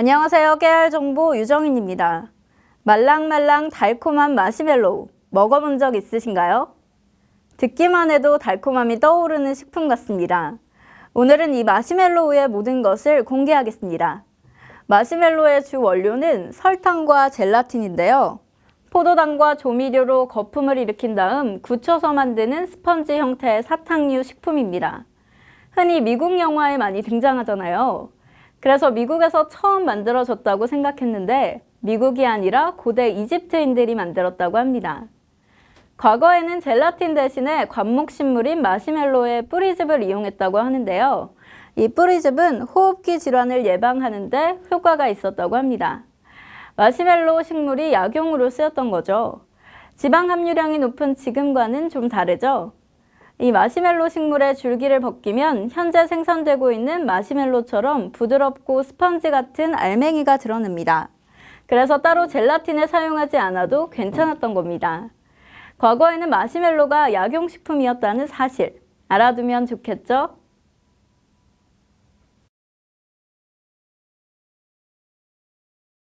안녕하세요. 깨알 정보 유정인입니다. 말랑말랑 달콤한 마시멜로우 먹어본 적 있으신가요? 듣기만 해도 달콤함이 떠오르는 식품 같습니다. 오늘은 이 마시멜로우의 모든 것을 공개하겠습니다. 마시멜로의 주 원료는 설탕과 젤라틴인데요. 포도당과 조미료로 거품을 일으킨 다음 굳혀서 만드는 스펀지 형태의 사탕류 식품입니다. 흔히 미국 영화에 많이 등장하잖아요. 그래서 미국에서 처음 만들어졌다고 생각했는데 미국이 아니라 고대 이집트인들이 만들었다고 합니다. 과거에는 젤라틴 대신에 관목식물인 마시멜로의 뿌리즙을 이용했다고 하는데요. 이 뿌리즙은 호흡기 질환을 예방하는데 효과가 있었다고 합니다. 마시멜로 식물이 약용으로 쓰였던 거죠. 지방 함유량이 높은 지금과는 좀 다르죠. 이 마시멜로 식물의 줄기를 벗기면 현재 생산되고 있는 마시멜로처럼 부드럽고 스펀지 같은 알맹이가 드러납니다. 그래서 따로 젤라틴을 사용하지 않아도 괜찮았던 겁니다. 과거에는 마시멜로가 약용식품이었다는 사실 알아두면 좋겠죠?